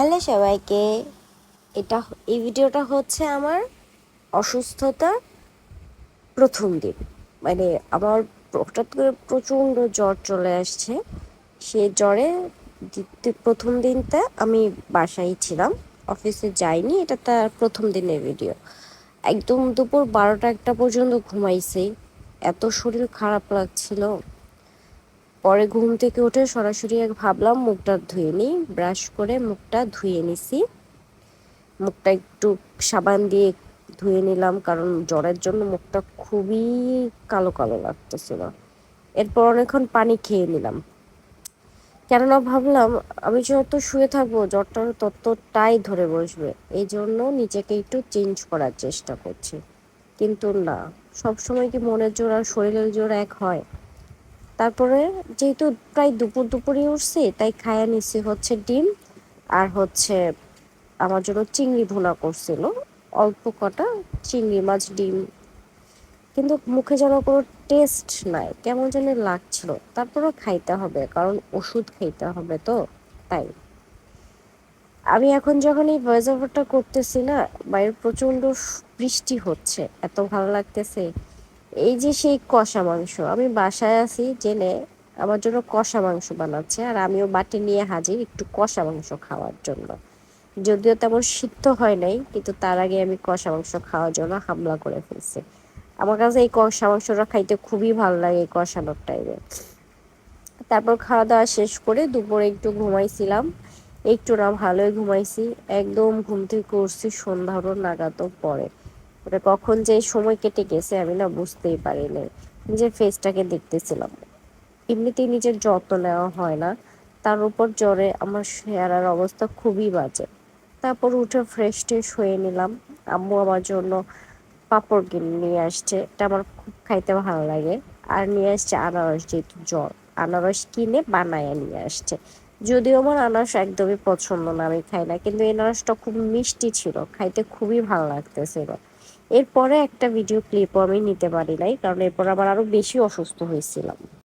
Hello সবাইকে এটা, এই ভিডিওটা হচ্ছে আমার অসুস্থতার প্রথম দিন। মানে আমার হঠাৎ করে প্রচণ্ড জ্বর চলে আসছে। সে জ্বরে প্রথম দিনটা আমি বাসায় ছিলাম, অফিসে যাইনি, এটা তার প্রথম দিনের ভিডিও। একদম দুপুর বারোটা একটা পর্যন্ত ঘুমাইছি। এত শরীর খারাপ লাগছিল। পরে ঘুম থেকে উঠে সরাসরি এক ভাবলাম, মুখটা ধুয়ে নিই। ব্রাশ করে মুখটা ধুয়ে নিছি। মুখটা একটু সাবান দিয়ে ধুয়ে নিলাম, কারণ জ্বরের জন্য মুখটা খুবই কালো কালো লাগতেছিল। এরপর অনেকক্ষণ পানি খেয়ে নিলাম। কেননা ভাবলাম, আমি যত শুয়ে থাকব, জ্বরটা ততটাই ধরে বসবে। এই জন্য নিজেকে একটু চেঞ্জ করার চেষ্টা করছি। কিন্তু না, সবসময় কি মনের জোর আর শরীরের জোর এক হয়? তারপরে যেহেতু প্রায় দুপুর দুপুরই উঠছি, তাই খায়া নিছি হচ্ছে ডিম আর হচ্ছে আমার জন্য চিংড়ি ভুনা করছিল। অল্প কটা চিংড়ি মাছ, ডিম। কিন্তু মুখে যেন কোনো টেস্ট নাই, কেমন যেন লাগছিল। তারপরেও খাইতে হবে, কারণ ওষুধ খাইতে হবে তো, তাই। আমি এখন যখন এই ভয়েস ওভারটা করতেছি না, বাইরে প্রচণ্ড বৃষ্টি হচ্ছে, এত ভালো লাগতেছে। এই যে সেই কষা মাংস, আমি বাসায় আছি জেনে আমার জন্য কষা মাংস বানাচ্ছে আর আমিও বাটি নিয়ে হাজির একটু কষা মাংস খাওয়ার জন্য। যদিও তেমন সিদ্ধ হয় নাই, কিন্তু তার আগে আমি কষা মাংস খাওয়ার জন্য হামলা করে ফেলছি। আমার কাছে এই কষা মাংসটা খাইতে খুবই ভালো লাগে এই কষানোর টাইমে তারপর খাওয়া দাওয়া শেষ করে দুপুরে একটু ঘুমাইছিলাম, একটু না ভালোই ঘুমাইছি, একদম ঘুম থেকে উঠছি সন্ধ্যারও নাগাদও পরে। ওটা কখন যে সময় কেটে গেছে আমি না বুঝতেই পারি পারিনি। নিজের ফেসটাকে দেখতেছিলাম। এমনিতেই নিজের যত্ন নেওয়া হয় না। তার উপর জ্বরে আমার চেহারার অবস্থা খুবই বাজে। তারপর উঠে ফ্রেশ ট্রেশ হয়ে নিলাম। আম্মু আমার জন্য পাঁপড় কিনে নিয়ে আসছে। এটা আমার খুব খাইতে ভালো লাগে। আর নিয়ে আসছে আনারস যেহেতু জ্বর। আনারস কিনে বানায় নিয়ে আসছে। যদিও আমার আনারস একদমই পছন্দ না, আমি খাই না। কিন্তু এই আনারসটা খুব মিষ্টি ছিল। খাইতে খুবই ভালো লাগতেছিল। এরপরে একটা ভিডিও ক্লিপও আমি নিতে পারি নাই, কারণ এরপর আমার আরও বেশি অসুস্থ হয়েছিলাম।